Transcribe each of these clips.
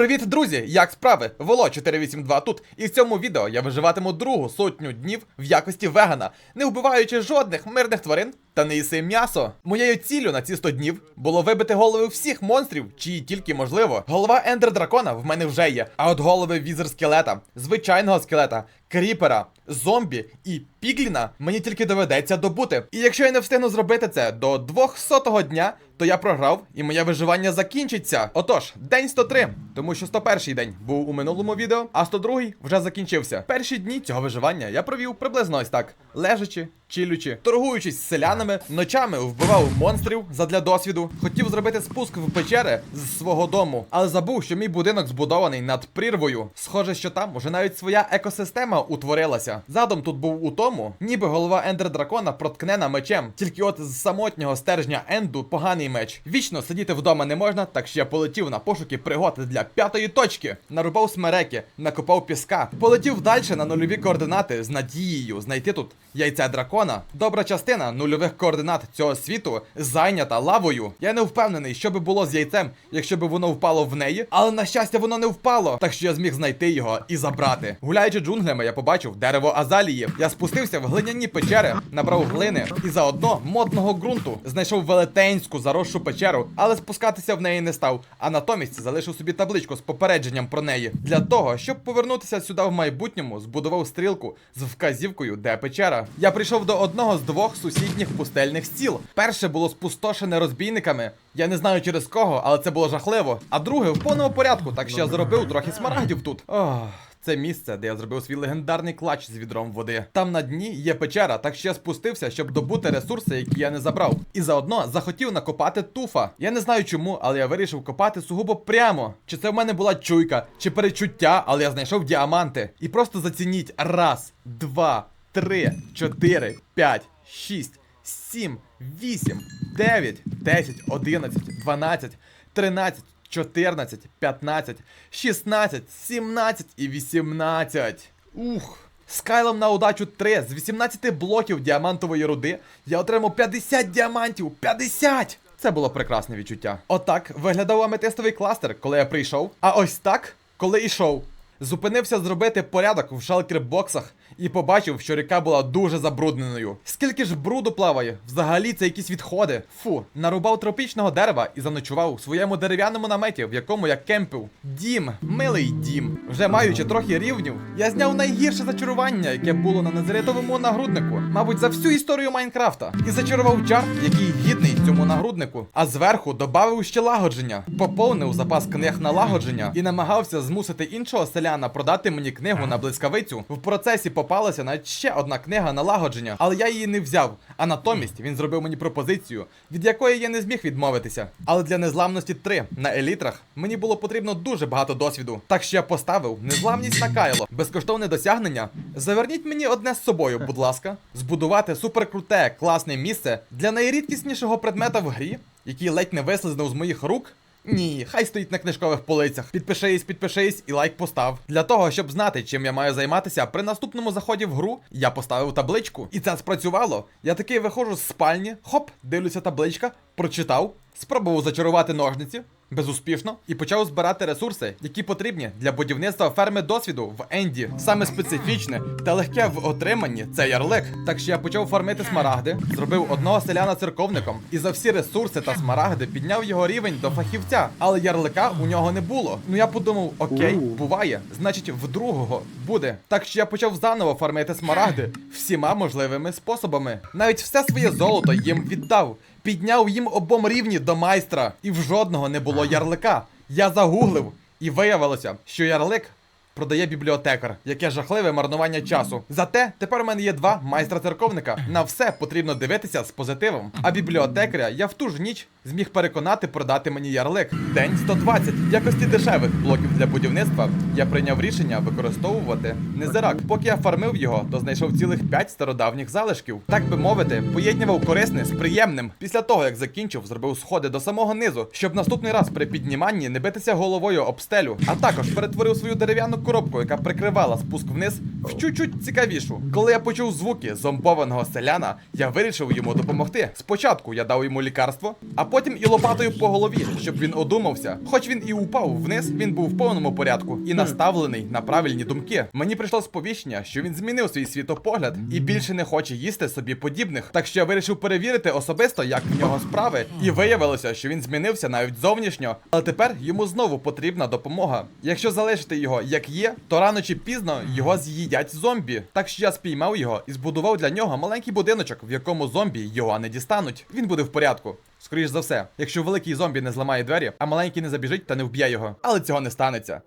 Привіт, друзі! Як справи? Воло 482 тут. І в цьому відео я виживатиму другу сотню днів в якості вегана, не вбиваючи жодних мирних тварин та не їси м'ясо. Моєю ціллю на ці 100 днів було вибити голови всіх монстрів, чиї тільки можливо. Голова Ендер Дракона в мене вже є. А от голови візер скелета, звичайного скелета, кріпера, зомбі і пігліна мені тільки доведеться добути. І якщо я не встигну зробити це до 200-го дня, то я програв і моє виживання закінчиться. Отож, день 103, тому що 101 день був у минулому відео, а 102 вже закінчився. Перші дні цього виживання я провів приблизно ось так: лежачи, чилючи, торгуючись з селянами, ночами вбивав монстрів задля досвіду. Хотів зробити спуск в печери з свого дому, але забув, що мій будинок збудований над прірвою. Схоже, що там уже навіть своя екосистема утворилася. Задум тут був у тому, ніби голова Ендер Дракона проткнена мечем. Тільки от з самотнього стержня Енду поганий меч. Вічно сидіти вдома не можна, так що я полетів на пошуки пригод для п'ятої точки. Нарубав смереки, накопав піска, полетів далі на нульові координати з надією знайти тут яйця дракона. Добра частина нульових координат цього світу зайнята лавою. Я не впевнений, що би було з яйцем, якщо би воно впало в неї, але на щастя воно не впало, так що я зміг знайти його і забрати. Гуляючи джунглями, я побачив дерево азалії. Я спустився в глиняні печери, набрав глини і заодно модного ґрунту. Знайшов велетенську заросшу печеру, але спускатися в неї не став. А натомість залишив собі табличку з попередженням про неї. Для того, щоб повернутися сюди в майбутньому, збудував стрілку з вказівкою, де печера. Я прийшов до одного з двох сусідніх пустельних стіл. Перше було спустошене розбійниками. Я не знаю через кого, але це було жахливо. А друге в повному порядку, так що я заробив трохи смарагдів тут. Ох. Це місце, де я зробив свій легендарний клач з відром води. Там на дні є печера, так що я спустився, щоб добути ресурси, які я не забрав. І заодно захотів накопати туфа. Я не знаю чому, але я вирішив копати сугубо прямо. Чи це в мене була чуйка, чи перечуття, але я знайшов діаманти. І просто зацініть раз, два, три, чотири, п'ять, шість, сім, вісім, дев'ять, десять, одинадцять, дванадцять, тринадцять. 14, 15, 16, 17 і 18. Ух. Скайлом на удачу 3 з 18 блоків діамантової руди я отримав 50 діамантів. 50! Це було прекрасне відчуття. Отак виглядав аметистовий кластер, коли я прийшов. А ось так, коли йшов. Зупинився зробити порядок в шалкер-боксах і побачив, що ріка була дуже забрудненою. Скільки ж бруду плаває? Взагалі це якісь відходи. Фу, нарубав тропічного дерева і заночував у своєму дерев'яному наметі, в якому я кемпив. Дім, милий дім. Вже маючи трохи рівнів, я зняв найгірше зачарування, яке було на незарятовому нагруднику, мабуть, за всю історію Майнкрафта. І зачарував чар, який гідний цьому нагруднику. А зверху додав ще лагодження, поповнив запас книг на лагодження і намагався змусити іншого селяна продати мені книгу на блискавицю. В процесі попалася навіть ще одна книга налагодження, але я її не взяв. А натомість він зробив мені пропозицію, від якої я не зміг відмовитися. Але для незламності 3 на елітрах мені було потрібно дуже багато досвіду. Так що я поставив незламність на кайло, безкоштовне досягнення. Заверніть мені одне з собою, будь ласка, збудувати суперкруте, класне місце для найрідкіснішого предмета в грі, який ледь не вислизнув з моїх рук. Ні, хай стоїть на книжкових полицях. Підпишись, підпишись і лайк постав. Для того, щоб знати, чим я маю займатися, при наступному заході в гру я поставив табличку. І це спрацювало. Я такий виходжу з спальні, хоп, дивлюся табличка, прочитав, спробував зачарувати ножниці. Безуспішно і почав збирати ресурси, які потрібні для будівництва ферми досвіду в Енді. Саме специфічне та легке в отриманні це ярлик. Так що я почав фармити смарагди, зробив одного селяна церковником і за всі ресурси та смарагди підняв його рівень до фахівця. Але ярлика у нього не було. Ну я подумав, окей, буває, значить, в другого буде. Так що я почав заново фармити смарагди всіма можливими способами. Навіть все своє золото їм віддав. Підняв їм обом рівні до майстра, і в жодного не було ярлика. Я загуглив, і виявилося, що ярлик продає бібліотекар, яке жахливе марнування часу. Зате тепер у мене є два майстра церковника. На все потрібно дивитися з позитивом. А бібліотекаря я в ту ж ніч зміг переконати продати мені ярлик. День 120. В якості дешевих блоків для будівництва я прийняв рішення використовувати незирак. Поки я фармив його, то знайшов цілих 5 стародавніх залишків. Так би мовити, поєднував корисне з приємним. Після того, як закінчив, зробив сходи до самого низу, щоб наступний раз при підніманні не битися головою об стелю. А також перетворив свою дерев'яну коробку, яка прикривала спуск вниз, в чуть-чуть цікавішу. Коли я почув звуки зомбованого селяна, я вирішив йому допомогти. Спочатку я дав йому лікарство, а потім і лопатою по голові, щоб він одумався. Хоч він і упав вниз, він був в повному порядку і наставлений на правильні думки. Мені прийшло сповіщення, що він змінив свій світопогляд і більше не хоче їсти собі подібних. Так що я вирішив перевірити особисто, як в нього справи, і виявилося, що він змінився навіть зовнішньо, але тепер йому знову потрібна допомога. Якщо залишити його як є, то рано чи пізно його з'їдять зомбі. Так що я спіймав його і збудував для нього маленький будиночок, в якому зомбі його не дістануть. Він буде в порядку. Скоріш за все, якщо великий зомбі не зламає двері, а маленький не забіжить та не вб'є його. Але цього не станеться.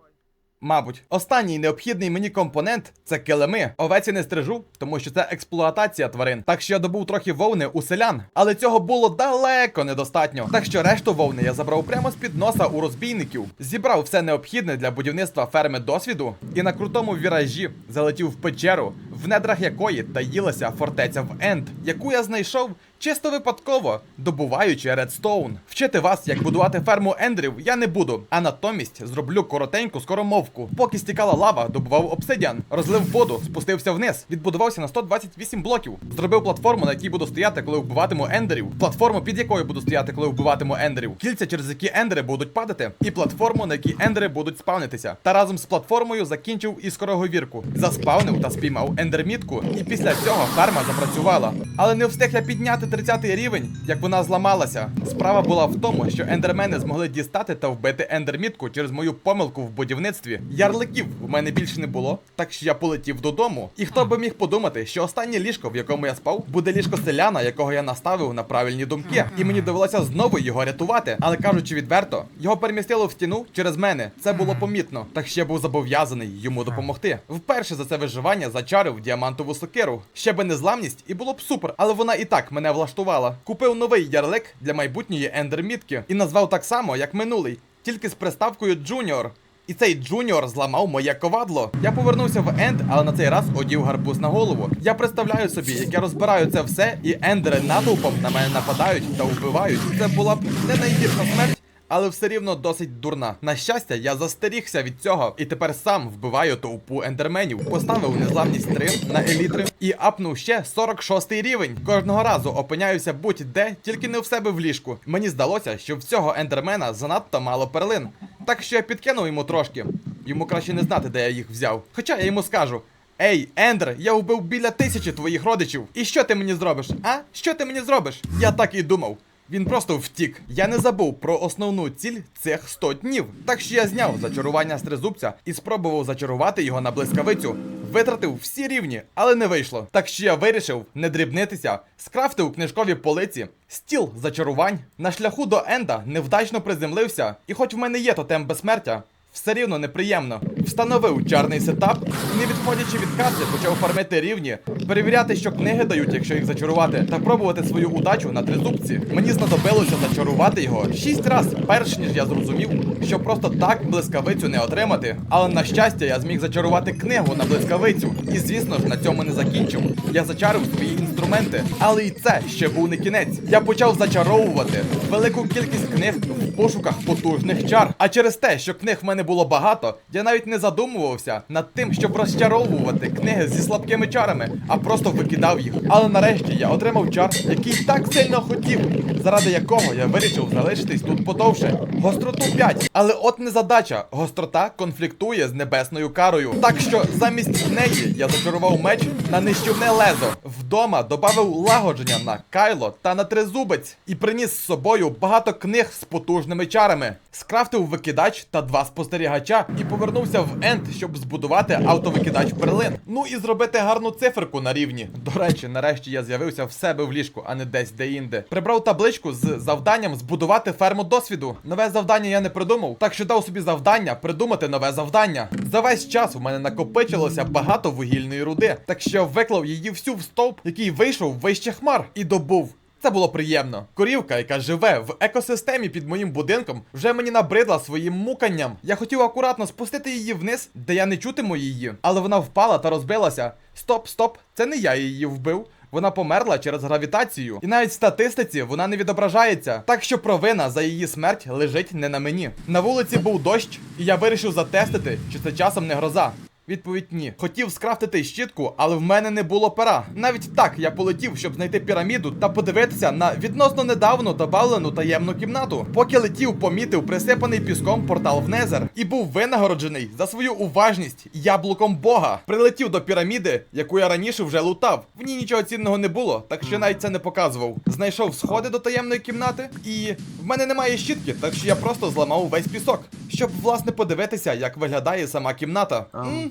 Мабуть, останній необхідний мені компонент це килими. Овеці не стрижу, тому що це експлуатація тварин. Так що я добув трохи вовни у селян, але цього було далеко недостатньо. Так що решту вовни я забрав прямо з під носа у розбійників. Зібрав все необхідне для будівництва ферми досвіду і на крутому віражі залетів в печеру, в недрах якої таїлася фортеця в Енд, яку я знайшов. Чисто випадково, добуваючи редстоун. Вчити вас, як будувати ферму ендрів, я не буду, а натомість зроблю коротеньку скоромовку. Поки стікала лава, добував обсидіан, розлив воду, спустився вниз, відбудувався на 128 блоків. Зробив платформу, на якій буду стояти, коли вбиватиму ендерів. Платформу, під якою буду стояти, коли вбиватиму ендерів. Кільця, через які ендери будуть падати, і платформу, на якій ендери будуть спавнитися. Та разом з платформою закінчив і скороговірку. Заспавнив та спіймав ендермітку. І після цього ферма запрацювала. Але не встиг я підняти 30 рівень, як вона зламалася. Справа була в тому, що ендермени змогли дістати та вбити ендермітку через мою помилку в будівництві. Ярликів в мене більше не було, так що я полетів додому. І хто би міг подумати, що останнє ліжко, в якому я спав, буде ліжко селяна, якого я наставив на правильні думки. І мені довелося знову його рятувати. Але кажучи відверто, його перемістило в стіну через мене. Це було помітно. Так що я був зобов'язаний йому допомогти. Вперше за це виживання зачарив діамантову сокиру. Ще би незламність, і було б супер, але вона і так мене влаштувала. Купив новий ярлик для майбутньої ендермітки і назвав так само, як минулий, тільки з приставкою Джуніор. І цей Джуніор зламав моє ковадло. Я повернувся в Енд, але на цей раз одів гарбуз на голову. Я представляю собі, як я розбираю це все, і ендери натовпом на мене нападають та вбивають. Це була б не найгірша смерть. Але все рівно досить дурна. На щастя, я застерігся від цього і тепер сам вбиваю толпу ендерменів. Поставив незламність 3 на елітри і апнув ще 46 рівень. Кожного разу опиняюся будь-де, тільки не в себе в ліжку. Мені здалося, що в цього ендермена занадто мало перлин. Так що я підкинув йому трошки. Йому краще не знати, де я їх взяв. Хоча я йому скажу. Ей, Ендер, я вбив біля тисячі твоїх родичів. І що ти мені зробиш? А? Що ти мені зробиш? Я так і думав. Він просто втік. Я не забув про основну ціль цих 100 днів. Так що я зняв зачарування стрезубця і спробував зачарувати його на блискавицю. Витратив всі рівні, але не вийшло. Так що я вирішив не дрібнитися, скрафтив книжкові полиці, стіл зачарувань. На шляху до Енда невдачно приземлився, і хоч в мене є тотем безсмертя, все рівно неприємно. Встановив чарний сетап і, не відходячи від карти, почав фармити рівні, перевіряти, що книги дають, якщо їх зачарувати, та пробувати свою удачу на тризубці. Мені знадобилося зачарувати його шість раз, перш ніж я зрозумів, що просто так блискавицю не отримати. Але на щастя, я зміг зачарувати книгу на блискавицю. І звісно ж на цьому не закінчив. Я зачарив свої інструменти, але і це ще був не кінець. Я почав зачаровувати велику кількість книг в пошуках потужних чар. А через те, що книг в мене було багато, я навіть не задумувався над тим, щоб розчаровувати книги зі слабкими чарами, а просто викидав їх. Але нарешті я отримав чар, який так сильно хотів, заради якого я вирішив залишитись тут подовше. Гостроту 5. Але от не задача. Гострота конфліктує з небесною карою. Так що замість неї я зачарував меч на нищівне лезо. Вдома додав лагодження на кайло та на тризубець і приніс з собою багато книг з потужними чарами. Скрафтив викидач та два спостерігача і повернувся в Енд, щоб збудувати автовикидач перлин. Ну і зробити гарну циферку на рівні. До речі, нарешті я з'явився в себе в ліжку, а не десь де-інде. Прибрав табличку з завданням збудувати ферму досвіду. Нове завдання я не придумав, так що дав собі завдання придумати нове завдання. За весь час у мене накопичилося багато вугільної руди, так що виклав її всю в стовп, який вийшов вище хмар, і добув. Це було приємно. Корівка, яка живе в екосистемі під моїм будинком, вже мені набридла своїм муканням. Я хотів акуратно спустити її вниз, де я не чутиму її, але вона впала та розбилася. Стоп, стоп, це не я її вбив. Вона померла через гравітацію, і навіть в статистиці вона не відображається. Так що провина за її смерть лежить не на мені. На вулиці був дощ, і я вирішив затестити, чи це часом не гроза. Відповідь ні. Хотів скрафтити щітку, але в мене не було пера. Навіть так я полетів, щоб знайти піраміду та подивитися на відносно недавно добавлену таємну кімнату. Поки летів, помітив присипаний піском портал в Незер і був винагороджений за свою уважність яблуком Бога. Прилетів до піраміди, яку я раніше вже лутав. В ній нічого цінного не було, так що навіть це не показував. Знайшов сходи до таємної кімнати, і в мене немає щітки, так що я просто зламав весь пісок, щоб власне подивитися, як виглядає сама кімната.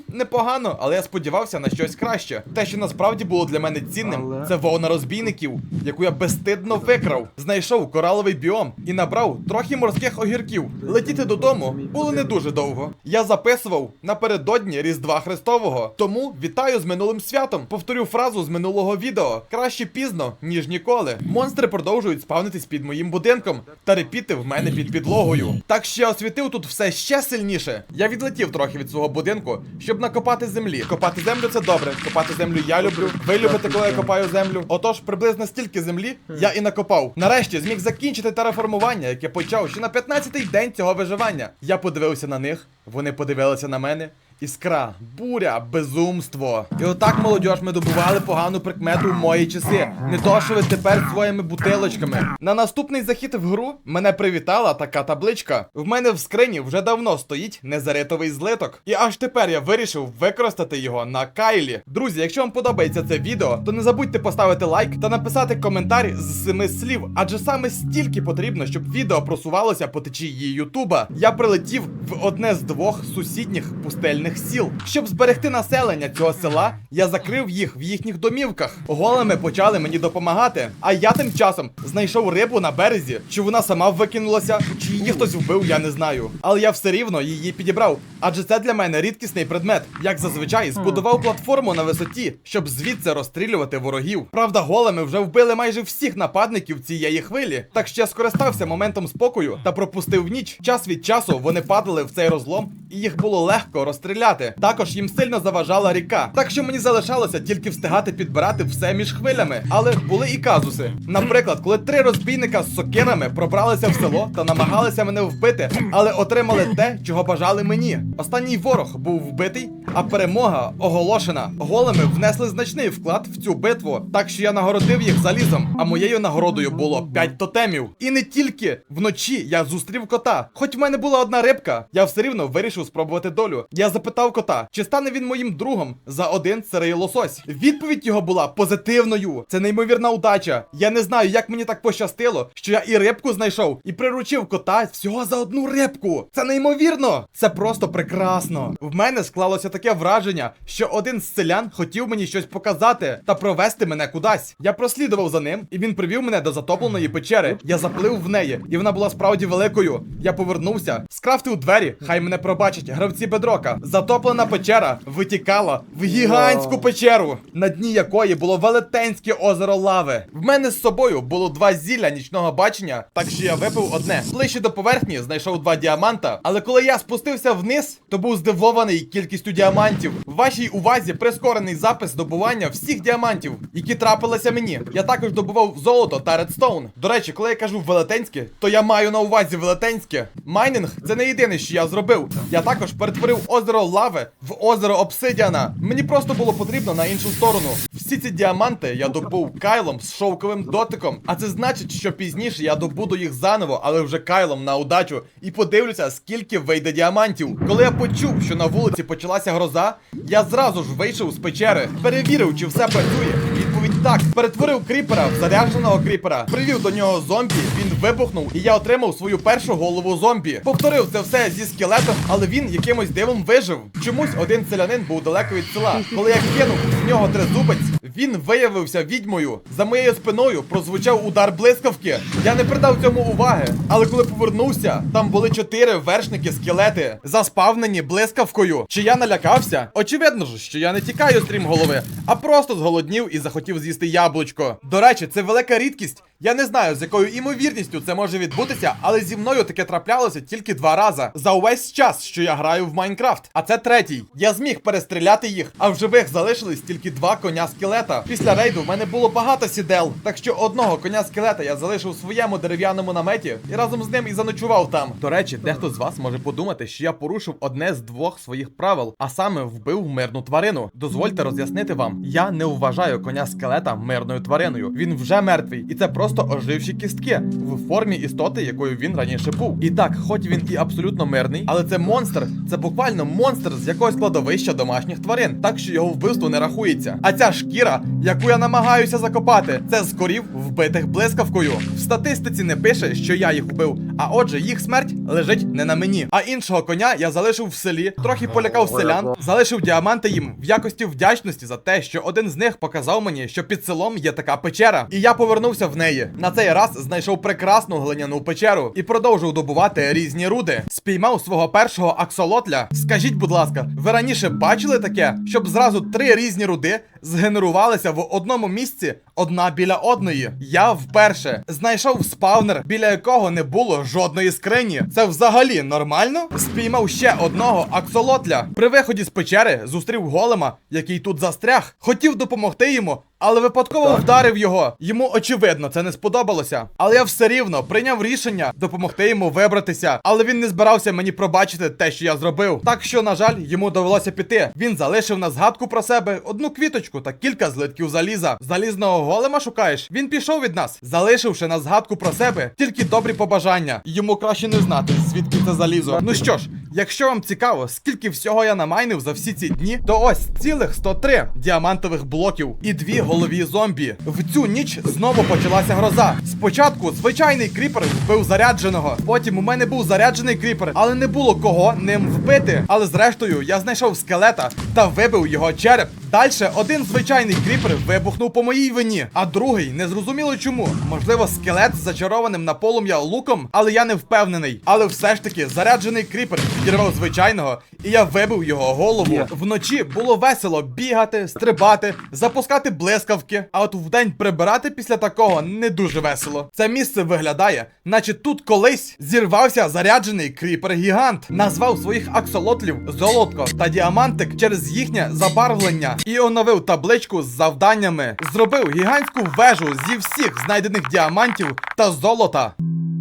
Непогано, але я сподівався на щось краще. Те, що насправді було для мене цінним, Але- це вовна розбійників, яку я безстидно викрав. Знайшов кораловий біом і набрав трохи морських огірків. Летіти додому було не дуже довго. Я записував напередодні Різдва Христового. Тому вітаю з минулим святом. Повторю фразу з минулого відео: краще пізно, ніж ніколи. Монстри продовжують спавнитись під моїм будинком та репіти в мене під підлогою. Так що я освітив тут все ще сильніше. Я відлетів трохи від свого будинку, щоб накопати землі. Копати землю це добре. Копати землю я люблю. Ви любите, коли я копаю землю. Отож, приблизно стільки землі я і накопав. Нарешті зміг закінчити тераформування, яке почав ще на 15-й день цього виживання. Я подивився на них, вони подивилися на мене. Іскра, буря, безумство. І отак, молодь, ми добували погану прикмету в мої часи. Не то, що ви тепер своїми бутилочками. На наступний захід в гру мене привітала така табличка. В мене в скрині вже давно стоїть незаритовий злиток. І аж тепер я вирішив використати його на Кайлі. Друзі, якщо вам подобається це відео, то не забудьте поставити лайк та написати коментар з семи слів, адже саме стільки потрібно, щоб відео просувалося по течії Ютуба. Я прилетів в одне з двох сусідніх пустельних сіл. Щоб зберегти населення цього села, я закрив їх в їхніх домівках. Големи почали мені допомагати. А я тим часом знайшов рибу на березі. Чи вона сама викинулася, чи її хтось вбив, я не знаю. Але я все рівно її підібрав. Адже це для мене рідкісний предмет. Як зазвичай, збудував платформу на висоті, щоб звідси розстрілювати ворогів. Правда, големи вже вбили майже всіх нападників цієї хвилі. Так що я скористався моментом спокою та пропустив ніч. Час від часу вони падали в цей розлом, і їх було легко розстріляти. Також їм сильно заважала ріка. Так що мені залишалося тільки встигати підбирати все між хвилями. Але були і казуси. Наприклад, коли три розбійника з сокирами пробралися в село та намагалися мене вбити, але отримали те, чого бажали мені. Останній ворог був вбитий, а перемога оголошена. Големи внесли значний вклад в цю битву, так що я нагородив їх залізом. А моєю нагородою було 5 тотемів. І не тільки вночі я зустрів кота. Хоч в мене була одна рибка, я все рівно вирішив спробувати долю. Я запитав кота, чи стане він моїм другом за один сирий лосось. Відповідь його була позитивною. Це неймовірна удача. Я не знаю, як мені так пощастило, що я і рибку знайшов, і приручив кота всього за одну рибку. Це неймовірно. Це просто прекрасно. В мене склалося таке враження, що один з селян хотів мені щось показати та провести мене кудись. Я прослідував за ним, і він привів мене до затопленої печери. Я заплив в неї, і вона була справді великою. Я повернувся, скрафтив двері, хай мене пробачать гравці бедрока. Затоплена печера витікала в гігантську печеру, на дні якої було велетенське озеро лави. В мене з собою було два зілля нічного бачення, так що я випив одне. Ближче до поверхні знайшов два діаманта. Але коли я спустився вниз, то був здивований кількістю діамантів. В вашій увазі прискорений запис добування всіх діамантів, які трапилися мені. Я також добував золото та редстоун. До речі, коли я кажу велетенське, то я маю на увазі велетенське. Майнинг це не єдине, що я зробив. Я також перетворив озеро лави в озеро обсидіана. Мені просто було потрібно на іншу сторону. Всі ці діаманти я добув кайлом з шовковим дотиком. А це значить, що пізніше я добуду їх заново, але вже кайлом на удачу. І подивлюся, скільки вийде діамантів. Коли я почув, що на вулиці почалася гроза, я зразу ж вийшов з печери, перевірив, чи все працює. Відповідь так. Перетворив кріпера в зарядженого кріпера, привів до нього зомбі, він вибухнув, і я отримав свою першу голову зомбі. Повторив це все зі скелетом, але він якимось дивом вижив. Чомусь один селянин був далеко від села. Коли я кинув в нього тризубець, він виявився відьмою. За моєю спиною прозвучав удар блискавки. Я не придав цьому уваги. Але коли повернувся, там були чотири вершники скелети, заспавнені блискавкою. Чи я налякався? Очевидно ж, що я не тікаю стрім голови, а просто зголоднів і захотів з'їсти яблучко. До речі, це велика рідкість. Я не знаю, з якою імовірністю це може відбутися, але зі мною таке траплялося тільки два рази за увесь час, що я граю в Майнкрафт. А це третій. Я зміг перестріляти їх, а в живих залишились тільки два коня скелета. Після рейду в мене було багато сідел, так що одного коня скелета я залишив у своєму дерев'яному наметі і разом з ним і заночував там. До речі, дехто з вас може подумати, що я порушив одне з двох своїх правил, а саме вбив мирну тварину. Дозвольте роз'яснити вам, я не вважаю коня скелета мирною твариною. Він вже мертвий, і це просто оживші кістки в формі істоти, якою він раніше був. І так, хоч він і абсолютно мирний, але це монстр, це буквально монстр з якогось кладовища домашніх тварин, так що його вбивство не рахується. А ця шкіра, яку я намагаюся закопати, це з корів вбитих блискавкою. В статистиці не пише, що я їх вбив, а отже, їх смерть лежить не на мені. А іншого коня я залишив в селі, трохи полякав селян, залишив діаманти їм в якості вдячності за те, що один з них показав мені, що під селом є така печера. І я повернувся в неї. На цей раз знайшов прекрасну глиняну печеру і продовжив добувати різні руди. Спіймав свого першого аксолотля. Скажіть, будь ласка, ви раніше бачили таке, щоб зразу три різні руди згенерувалися в одному місці одна біля одної? Я вперше знайшов спавнер, біля якого не було жодної скрині. Це взагалі нормально? Спіймав ще одного аксолотля. При виході з печери зустрів голема, який тут застряг. Хотів допомогти йому, але випадково вдарив його. Йому очевидно це не сподобалося. Але я все рівно прийняв рішення допомогти йому вибратися. Але він не збирався мені пробачити те, що я зробив. Так що, на жаль, йому довелося піти. Він залишив на згадку про себе одну квіточку та кілька злитків заліза. Залізного голема шукаєш? Він пішов від нас, залишивши на згадку про себе тільки добрі побажання. Йому краще не знати, звідки це залізо. Ну що ж, якщо вам цікаво, скільки всього я намайнив за всі ці дні, то ось цілих 103 діамантових блоків і дві голові зомбі. В цю ніч знову почалася гроза. Спочатку звичайний кріпер вбив зарядженого. Потім у мене був заряджений кріпер, але не було кого ним вбити. Але зрештою я знайшов скелета та вибив його череп. Дальше один звичайний кріпер вибухнув по моїй вині, а другий незрозуміло чому. Можливо, скелет з зачарованим на полум'я луком, але я не впевнений. Але все ж таки заряджений кріпер підірвав звичайного, і я вибив його голову. Вночі було весело бігати, стрибати, запускати блискавки. А от вдень прибирати після такого не дуже весело. Це місце виглядає, наче тут колись зірвався заряджений кріпер-гігант, назвав своїх аксолотлів золотко та діамантик через їхнє забарвлення і оновив табличку з завданнями. Зробив гігантську вежу зі всіх знайдених діамантів та золота.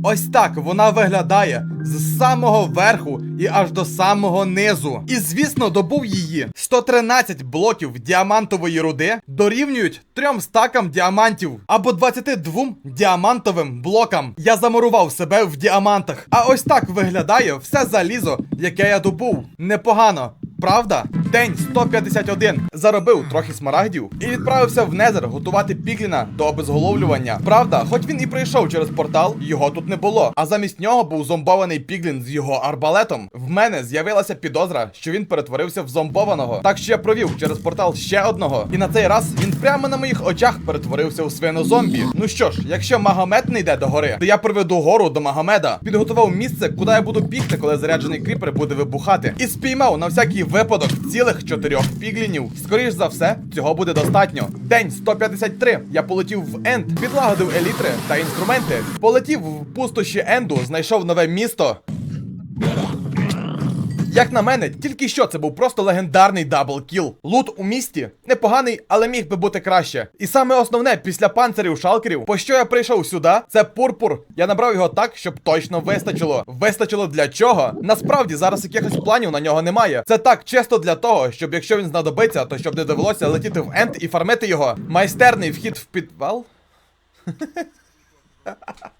Ось так вона виглядає з самого верху і аж до самого низу. І звісно, добув її 113 блоків діамантової руди дорівнюють трьом стакам діамантів або 22 діамантовим блокам. Я замурував себе в діамантах. А ось так виглядає все залізо, яке я добув. Непогано. Правда? День 151. Заробив трохи смарагдів і відправився в Незер готувати Пігліна до обезголовлювання. Правда, хоч він і прийшов через портал, його тут не було. А замість нього був зомбований Піглін з його арбалетом. В мене з'явилася підозра, що він перетворився в зомбованого. Так що я провів через портал ще одного. І на цей раз він прямо на моїх очах перетворився у свину зомбі. Ну що ж, якщо Магомед не йде до гори, то я приведу гору до Магомеда. Підготував місце, куди я буду бігти, коли заряджений кріпер буде вибухати. І спіймав на всякий випадок цілих чотирьох піглінів. Скоріш за все, цього буде достатньо. День 153. Я полетів в Енд, підлагодив елітри та інструменти. Полетів в пустощі Енду, знайшов нове місто. Як на мене, тільки що це був просто легендарний даблкіл. Лут у місті непоганий, але міг би бути краще. І саме основне після панцирів шалкерів, по що я прийшов сюди, це пурпур. Я набрав його так, щоб точно вистачило. Вистачило для чого? Насправді зараз якихось планів на нього немає. Це так чисто для того, щоб якщо він знадобиться, то щоб не довелося летіти в енд і фармити його. Майстерний вхід в підвал.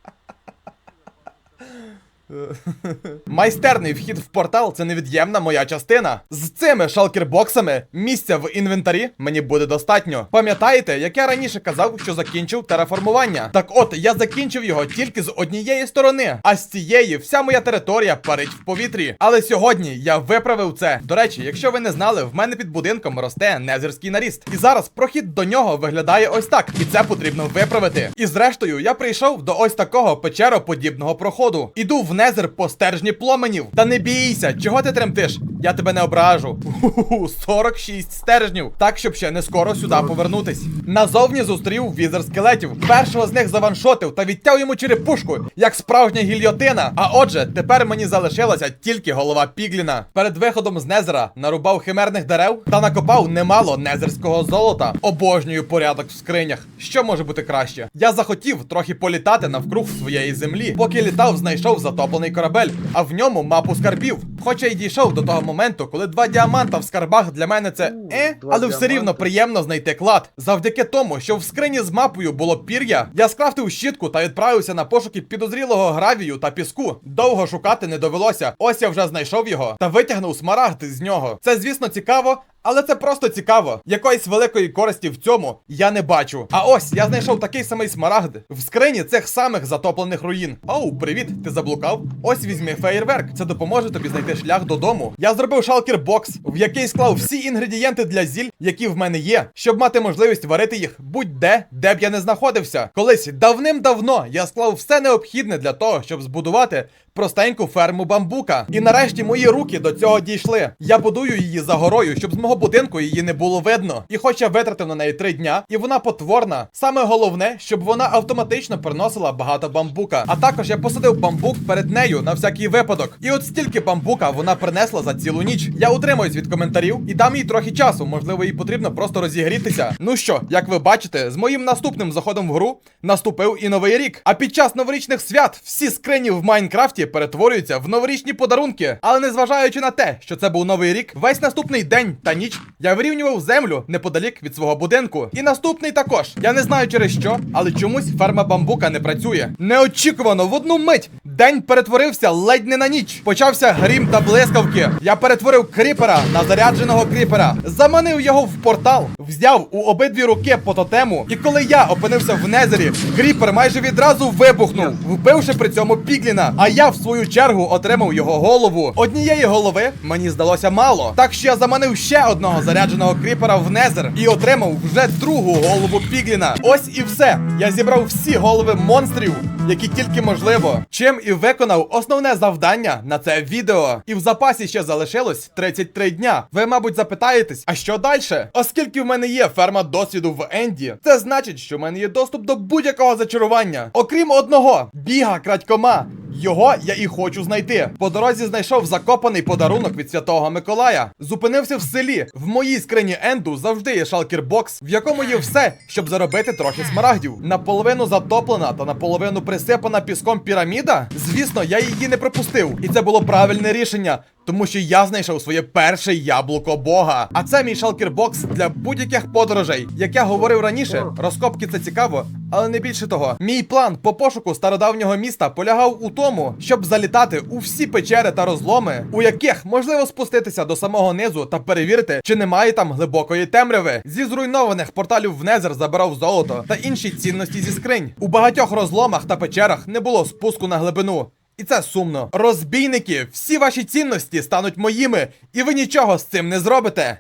Майстерний вхід в портал це невід'ємна моя частина. З цими шалкербоксами місця в інвентарі мені буде достатньо. Пам'ятаєте, як я раніше казав, що закінчив тераформування? Так от я закінчив його тільки з однієї сторони, а з цієї вся моя територія парить в повітрі. Але сьогодні я виправив це. До речі, якщо ви не знали, в мене під будинком росте незерський наріст. І зараз прохід до нього виглядає ось так, і це потрібно виправити. І зрештою, я прийшов до ось такого печероподібного проходу. Іду в незер по стержні пломенів. Та не бійся, чого ти тремтиш? Я тебе не ображу. Ху-ху-ху, 46 стержнів. Так, щоб ще не скоро сюди повернутись. Назовні зустрів візер скелетів. Першого з них заваншотив та відтяв йому черепушку, як справжня гільйотина. А отже, тепер мені залишилася тільки голова Пігліна. Перед виходом з Незера нарубав химерних дерев та накопав немало незерського золота. Обожнюю порядок в скринях. Що може бути краще? Я захотів трохи політати навкруг своєї землі. Поки літав, знайшов затоплений корабель, а в ньому мапу скарбів. Хоча й дійшов до того моменту, коли два діаманта в скарбах для мене це е, але все рівно приємно знайти клад. Завдяки тому, що в скрині з мапою було пір'я, я скрафтив щітку та відправився на пошуки підозрілого гравію та піску. Довго шукати не довелося. Ось я вже знайшов його та витягнув смарагди з нього. Це, звісно, цікаво. Але це просто цікаво. Якоїсь великої користі в цьому я не бачу. А ось я знайшов такий самий смарагд в скрині цих самих затоплених руїн. Оу, привіт, ти заблукав? Ось візьми феєрверк. Це допоможе тобі знайти шлях додому. Я зробив шалкер бокс, в який склав всі інгредієнти для зіль, які в мене є, щоб мати можливість варити їх будь-де, де б я не знаходився. Колись давним-давно я склав все необхідне для того, щоб збудувати простеньку ферму бамбука. І нарешті мої руки до цього дійшли. Я будую її за горою, щоб з мого будинку її не було видно. І хоч я витратив на неї три дня, і вона потворна. Саме головне, щоб вона автоматично приносила багато бамбука. А також я посадив бамбук перед нею на всякий випадок. І от стільки бамбука вона принесла за цілу ніч. Я утримуюсь від коментарів і дам їй трохи часу. Можливо, їй потрібно просто розігрітися. Ну що, як ви бачите, з моїм наступним заходом в гру наступив і новий рік. А під час новорічних свят всі скрині в Майнкрафті перетворюються в новорічні подарунки. Але незважаючи на те, що це був новий рік, весь наступний день та ніч я вирівнював землю неподалік від свого будинку. І наступний також. Я не знаю через що, але чомусь ферма бамбука не працює. Неочікувано в одну мить. День перетворився ледь не на ніч. Почався грім та блискавки. Я перетворив кріпера на зарядженого кріпера, заманив його в портал, взяв у обидві руки по тотему. І коли я опинився в незері, кріпер майже відразу вибухнув, вбивши при цьому Пігліна. А я в свою чергу отримав його голову. Однієї голови мені здалося мало. Так що я заманив ще одного зарядженого кріпера в незер і отримав вже другу голову Пігліна. Ось і все. Я зібрав всі голови монстрів, які тільки можливо. Чим і виконав основне завдання на це відео. І в запасі ще залишилось 33 дня. Ви, мабуть, запитаєтесь, а що далі? Оскільки в мене є ферма досвіду в Енді, це значить, що в мене є доступ до будь-якого зачарування. Окрім одного, біга крадькома. Його я і хочу знайти. По дорозі знайшов закопаний подарунок від святого Миколая. Зупинився в селі. В моїй скрині Енду завжди є шалкер-бокс, в якому є все, щоб заробити трохи смарагдів. Наполовину затоплена та наполовину присипана піском піраміда. Звісно, я її не пропустив. І це було правильне рішення. Тому що я знайшов своє перше яблуко Бога. А це мій шалкер-бокс для будь-яких подорожей. Як я говорив раніше, розкопки це цікаво, але не більше того. Мій план по пошуку стародавнього міста полягав у тому, щоб залітати у всі печери та розломи, у яких можливо спуститися до самого низу та перевірити, чи немає там глибокої темряви. Зі зруйнованих порталів в Незер забирав золото та інші цінності зі скринь. У багатьох розломах та печерах не було спуску на глибину. І це сумно. Розбійники, всі ваші цінності стануть моїми, і ви нічого з цим не зробите.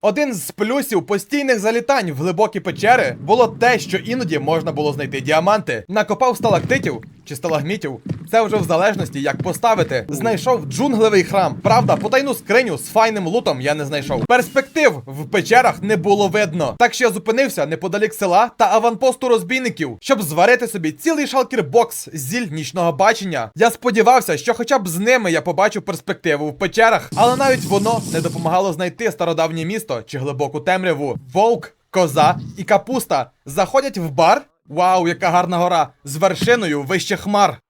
Один з плюсів постійних залітань в глибокі печери було те, що іноді можна було знайти діаманти. Накопав сталактитів чи сталагмітів. Це вже в залежності, як поставити. Знайшов джунглевий храм. Правда, потайну скриню з файним лутом я не знайшов. Перспектив в печерах не було видно. Так що я зупинився неподалік села та аванпосту розбійників, щоб зварити собі цілий шалкер-бокс зіль нічного бачення. Я сподівався, що хоча б з ними я побачу перспективу в печерах, але навіть воно не допомагало знайти стародавнє місто чи глибоку темряву. Вовк, коза і капуста заходять в бар. Вау, яка гарна гора! З вершиною вище хмар.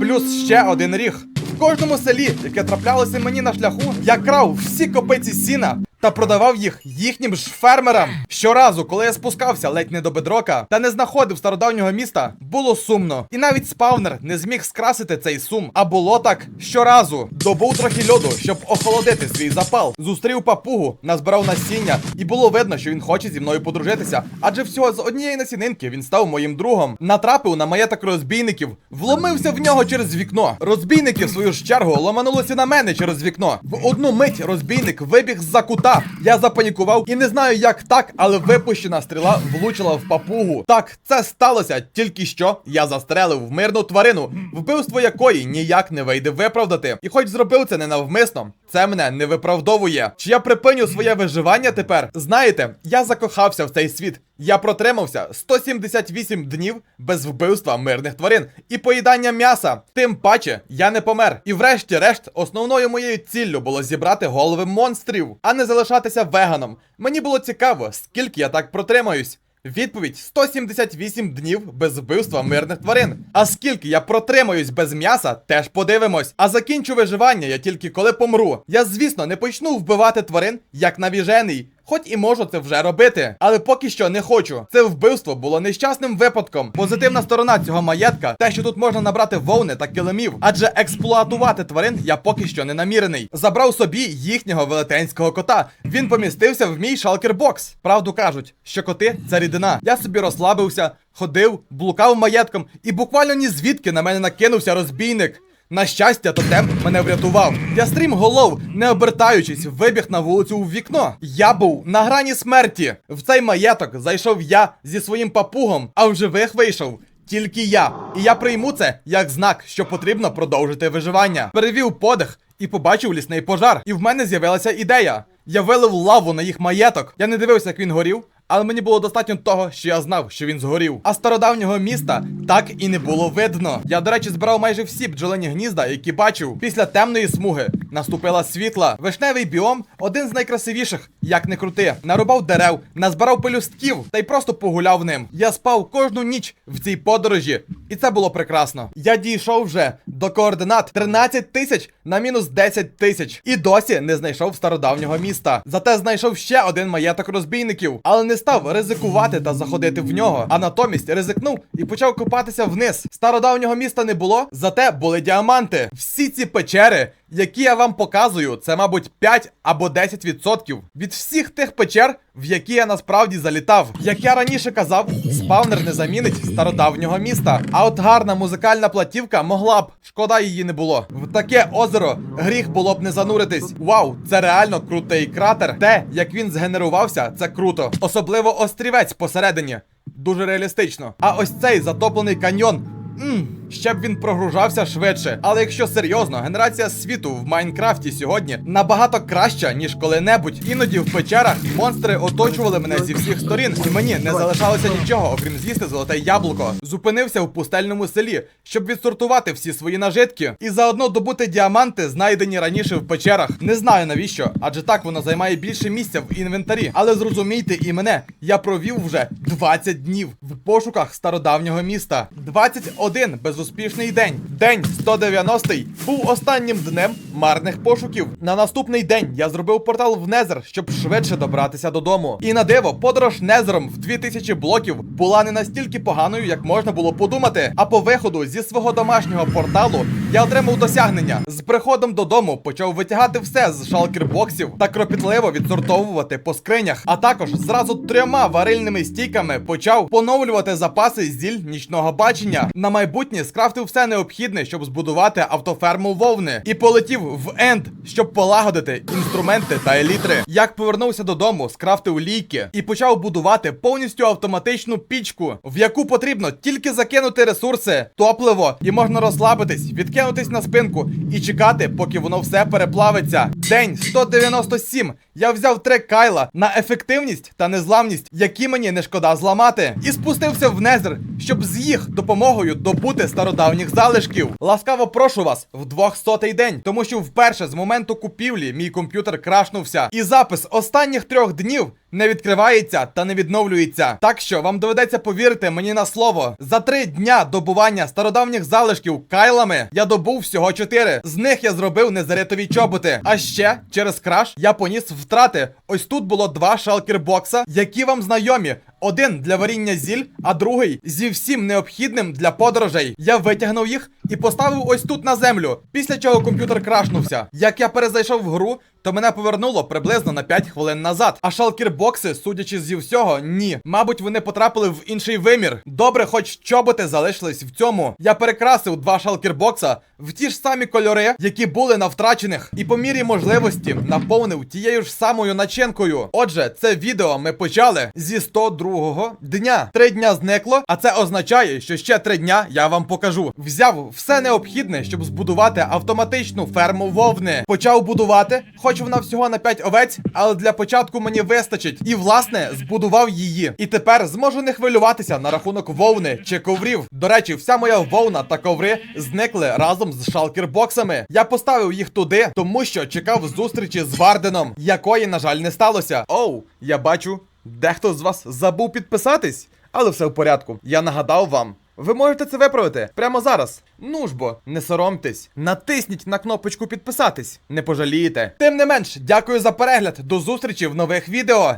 Плюс ще один ріг. В кожному селі, яке траплялося мені на шляху, я крав всі копиці сіна та продавав їх їхнім ж фермерам. Щоразу, коли я спускався ледь не до бедрока та не знаходив стародавнього міста, було сумно. І навіть спавнер не зміг скрасити цей сум. А було так щоразу. Добув трохи льоду, щоб охолодити свій запал. Зустрів папугу, назбирав насіння, і було видно, що він хоче зі мною подружитися. Адже всього з однієї насінинки він став моїм другом. Натрапив на маєток розбійників, вломився в нього через вікно. Розбійники, в свою ж чергу, ломанулися на мене через вікно. В одну мить розбійник вибіг з-за кута кота. Я запанікував і не знаю, як так, але випущена стріла влучила в папугу. Так, це сталося тільки що я застрелив в мирну тварину, вбивство якої ніяк не вийде виправдати. І хоч зробив це ненавмисно, це мене не виправдовує. Чи я припиню своє виживання тепер? Знаєте, я закохався в цей світ. Я протримався 178 днів без вбивства мирних тварин і поїдання м'яса. Тим паче я не помер. І врешті-решт, основною моєю ціллю було зібрати голови монстрів, а не залишатися веганом. Мені було цікаво, скільки я так протримаюсь. Відповідь 178 днів без вбивства мирних тварин. А скільки я протримаюсь без м'яса, теж подивимось. А закінчу виживання я тільки коли помру. Я, звісно, не почну вбивати тварин як навіжений. Хоч і можу це вже робити, але поки що не хочу. Це вбивство було нещасним випадком. Позитивна сторона цього маєтка те, що тут можна набрати вовни та килимів, адже експлуатувати тварин я поки що не намірений. Забрав собі їхнього велетенського кота. Він помістився в мій шалкербокс. Правду кажуть, що коти це рідина. Я собі розслабився, ходив, блукав маєтком, і буквально ні звідки на мене накинувся розбійник. На щастя, тотем мене врятував. Я стрім голов, не обертаючись, вибіг на вулицю у вікно. Я був на грані смерті. В цей маєток зайшов я зі своїм папугом, а в живих вийшов. Тільки я. І я прийму це як знак, що потрібно продовжити виживання. Перевів подих і побачив лісний пожар. І в мене з'явилася ідея. Я вилив лаву на їх маєток. Я не дивився, як він горів. Але мені було достатньо того, що я знав, що він згорів. А стародавнього міста так і не було видно. Я, до речі, збирав майже всі бджолині гнізда, які бачив. Після темної смуги наступила світла. Вишневий біом один з найкрасивіших, як не крути. Нарубав дерев, назбирав пелюстків та й просто погуляв ним. Я спав кожну ніч в цій подорожі, і це було прекрасно. Я дійшов вже до координат 13 тисяч на мінус 10 тисяч. І досі не знайшов стародавнього міста. Зате знайшов ще один маєток розбійників, але не став ризикувати та заходити в нього. А натомість ризикнув і почав копатися вниз. Стародавнього міста не було, зате були діаманти. Всі ці печери. Які я вам показую, це, мабуть, 5 або 10% від всіх тих печер, в які я насправді залітав. Як я раніше казав, спавнер не замінить стародавнього міста. А от гарна музикальна платівка могла б, шкода її не було. В таке озеро гріх було б не зануритись. Вау, це реально крутий кратер. Те, як він згенерувався, це круто. Особливо острівець посередині. Дуже реалістично. А ось цей затоплений каньйон. Ммм, ще б він прогружався швидше. Але якщо серйозно, генерація світу в Майнкрафті сьогодні набагато краща, ніж коли-небудь. Іноді в печерах монстри оточували мене зі всіх сторін, і мені не залишалося нічого, окрім з'їсти золоте яблуко. Зупинився в пустельному селі, щоб відсортувати всі свої нажитки і заодно добути діаманти, знайдені раніше в печерах. Не знаю навіщо, адже так воно займає більше місця в інвентарі. Але зрозумійте і мене, я провів вже 20 днів в пошуках стародавнього міста. 21 безуспішний день. День 190 був останнім днем марних пошуків. На наступний день я зробив портал в Незер, щоб швидше добратися додому. І на диво, подорож Незером в 2000 блоків була не настільки поганою, як можна було подумати. А по виходу зі свого домашнього порталу я отримав досягнення. З приходом додому почав витягати все з шалкербоксів та кропітливо відсортовувати по скринях. А також зразу трьома варильними стійками почав поновлювати запаси зіль нічного бачення. На майбутнє скрафтив все необхідне, щоб збудувати автоферму вовни, і полетів в енд, щоб полагодити інструменти та елітри. Як повернувся додому, скрафтив лійки і почав будувати повністю автоматичну пічку, в яку потрібно тільки закинути ресурси, топливо, і можна розслабитись, відкинутись на спинку і чекати, поки воно все переплавиться. День 197. Я взяв три кайла на ефективність та незламність, які мені не шкода зламати, і спустився в незер, щоб з їх допомогою добути стародавніх залишків. Ласкаво прошу вас в 200-й день, тому що вперше з моменту купівлі мій комп'ютер крашнувся, і запис останніх трьох днів не відкривається та не відновлюється. Так що вам доведеться повірити мені на слово. За три дня добування стародавніх залишків кайлами я добув всього чотири. З них я зробив незаритові чоботи. А ще через краш я поніс втрати. Ось тут було два шалкербокса, які вам знайомі. Один для варіння зіль, а другий зі всім необхідним для подорожей. Я витягнув їх і поставив ось тут на землю. Після чого комп'ютер крашнувся. Як я перезайшов в гру, то мене повернуло приблизно на 5 хвилин назад. А шалкербокси, судячи зі всього, ні. Мабуть, вони потрапили в інший вимір. Добре, хоч чоботи залишились в цьому. Я перекрасив два шалкербокса в ті ж самі кольори, які були на втрачених, і по мірі можливості наповнив тією ж самою начинкою. Отже, це відео ми почали зі 102-го дня. Три дня зникло, а це означає, що ще три дня я вам покажу. Взяв все необхідне, щоб збудувати автоматичну ферму вовни. Почав будувати, хоч вона всього на 5 овець, але для початку мені вистачить. І власне збудував її. І тепер зможу не хвилюватися на рахунок вовни чи коврів. До речі, вся моя вовна та коври зникли разом з шалкербоксами. Я поставив їх туди, тому що чекав зустрічі з Варденом, якої, на жаль, не сталося. Оу, я бачу, дехто з вас забув підписатись, але все в порядку. Я нагадав вам. Ви можете це виправити прямо зараз. Ну ж бо, не соромтесь. Натисніть на кнопочку підписатись, не пожалієте. Тим не менш, дякую за перегляд. До зустрічі в нових відео.